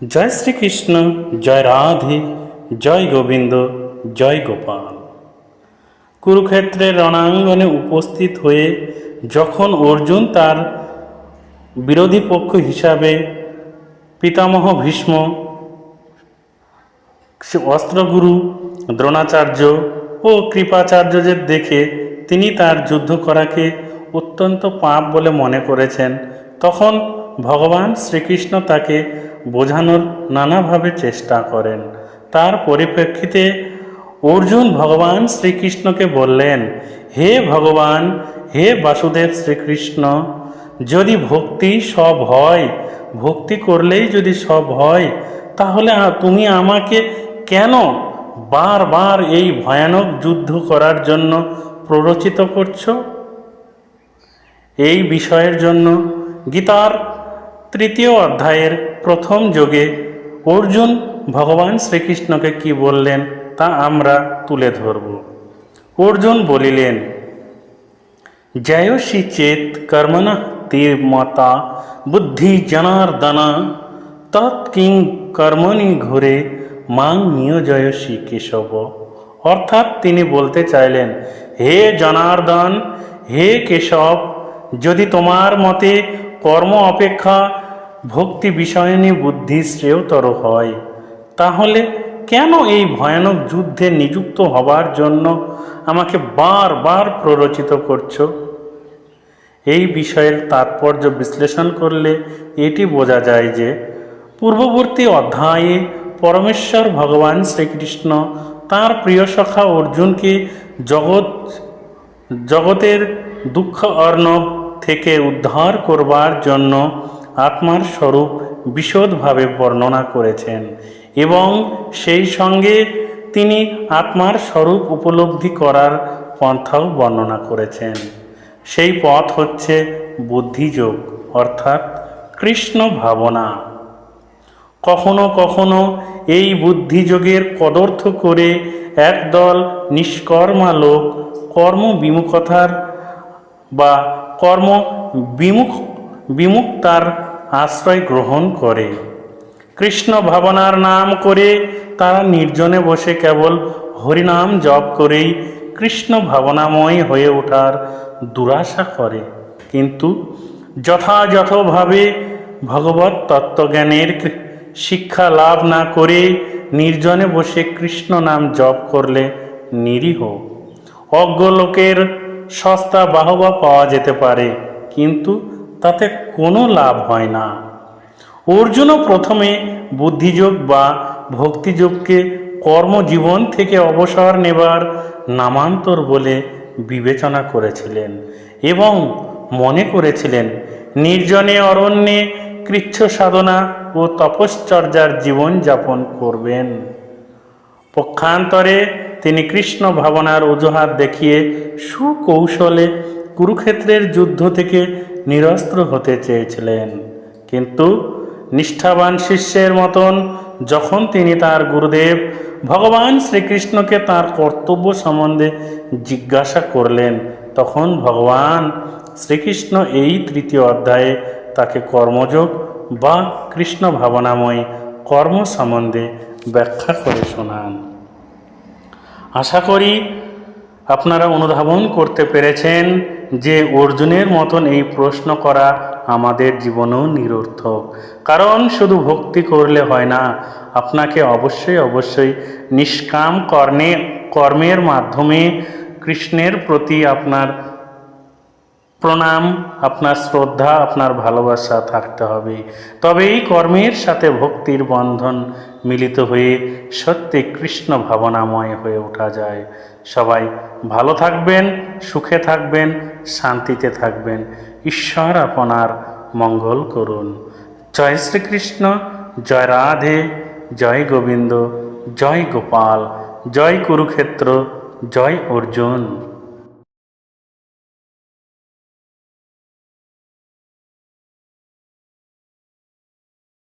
জয় শ্রীকৃষ্ণ, জয় রাধে, জয় গোবিন্দ, জয় গোপাল। কুরুক্ষেত্রের রণাঙ্গনে উপস্থিত হয়ে যখন অর্জুন তার বিরোধী পক্ষ হিসাবে পিতামহ ভীষ্ম অস্ত্রগুরু, দ্রোণাচার্য ও কৃপাচার্যদের দেখে তিনি তার যুদ্ধ করাকে অত্যন্ত পাপ বলে মনে করেছেন, তখন ভগবান শ্রীকৃষ্ণ তাকে বোঝানোর নানাভাবে চেষ্টা করেন। তার পরিপ্রেক্ষিতে অর্জুন ভগবান শ্রীকৃষ্ণকে বললেন, হে ভগবান, হে বাসুদেব শ্রীকৃষ্ণ, যদি ভক্তি সব হয়, ভক্তি করলেই যদি সব হয়, তাহলে তুমি আমাকে কেন বারবার এই ভয়ানক যুদ্ধ করার জন্য প্ররোচিত করছ? এই বিষয়ের জন্য গীতার তৃতীয় অধ্যায়ের প্রথম যোগে অর্জুন ভগবান শ্রীকৃষ্ণকে কি বললেন তা আমরা তুলে ধরব। অর্জুন বলিলেন জয়সী চেত কর্মণ তীর মতা বুদ্ধি জনার্দন তৎকিং কর্মণি ঘুরে মাং নিয়োজয়সী কেশব। অর্থাৎ তিনি বলতে চাইলেন, হে জনার্দন, হে কেশব, যদি তোমার মতে কর্ম অপেক্ষা ভক্তি বিষয়নী বুদ্ধি শ্রেয়তর হয়। তাহলে কেন এই ভয়ানক যুদ্ধে নিযুক্ত হবার জন্য আমাকে বারবার প্ররোচিত করছ? এই বিষয়ের তাৎপর্য বিশ্লেষণ করলে এটি বোঝা যায় যে পূর্ববর্তী অধ্যায়ে পরমেশ্বর ভগবান শ্রীকৃষ্ণ তার প্রিয় সখা অর্জুনকে জগৎ, জগতের দুঃখ অর্ণব থেকে উদ্ধার করবার জন্য আত্মার স্বরূপ বিশদভাবে বর্ণনা করেছেন এবং সেই সঙ্গে তিনি আত্মার স্বরূপ উপলব্ধি করার পন্থাও বর্ণনা করেছেন। সেই পথ হচ্ছে বুদ্ধিযোগ, অর্থাৎ কৃষ্ণ ভাবনা। কখনো কখনো এই বুদ্ধিযোগের কদর্থ করে একদল নিষ্কর্মা লোক কর্ম বিমুখতার বা কর্ম বিমুখ বিমুখ তার আশ্রয় গ্রহণ করে। কৃষ্ণ ভাবনার নাম করে তারা নির্জনে বসে কেবল হরিনাম জপ করেই কৃষ্ণ ভাবনাময় হয়ে ওঠার দুরাশা করে। কিন্তু যথাযথভাবে ভগবত তত্ত্বজ্ঞানের শিক্ষা লাভ না করে নির্জনে বসে কৃষ্ণ নাম জপ করলে নিরীহ। অজ্ঞ লোকের সস্তা বাহবা পাওয়া যেতে পারে, কিন্তু তাতে কোনো লাভ হয় না। অর্জুনও প্রথমে বুদ্ধিযোগ বা ভক্তিযোগকে কর্মজীবন থেকে অবসর নেবার নামান্তর বলে বিবেচনা করেছিলেন এবং মনে করেছিলেন, নির্জনে অরণ্যে কৃচ্ছ সাধনা ও তপশ্চর্যার জীবন যাপন করবেন। পক্ষান্তরে তিনি কৃষ্ণ ভাবনার অজুহাত দেখিয়ে সুকৌশলে কুরুক্ষেত্রের যুদ্ধ থেকে নিরস্ত্র হতে চেয়েছিলেন। কিন্তু নিষ্ঠাবান শিষ্যের মতন যখন তিনি তার গুরুদেব ভগবান শ্রীকৃষ্ণকে তার কর্তব্য সম্বন্ধে জিজ্ঞাসা করলেন, তখন ভগবান শ্রীকৃষ্ণ এই তৃতীয় অধ্যায়ে তাকে কর্মযোগ বা কৃষ্ণ ভাবনাময় কর্ম সম্বন্ধে ব্যাখ্যা করে শোনান। আশা করি আপনারা অনুধাবন করতে পেরেছেন যে অর্জুনের মতন এই প্রশ্ন করা আমাদের জীবনেও নিরর্থক। কারণ শুধু ভক্তি করলে হয় না, আপনাকে অবশ্যই অবশ্যই নিষ্কাম কর্মে, কর্মের মাধ্যমে কৃষ্ণের প্রতি আপনার প্রণাম, আপনার শ্রদ্ধা, আপনার ভালোবাসা থাকতে হবে। তবেই কর্মের সাথে ভক্তির বন্ধন মিলিত হয়ে সত্যি কৃষ্ণ ভাবনাময় হয়ে ওঠা যায়। সবাই ভালো থাকবেন, সুখে থাকবেন, শান্তিতে থাকবেন। ঈশ্বর আপনার মঙ্গল করুন। জয় শ্রীকৃষ্ণ, জয় রাধে, জয় গোবিন্দ, জয় গোপাল, জয় কুরুক্ষেত্র, জয় অর্জুন।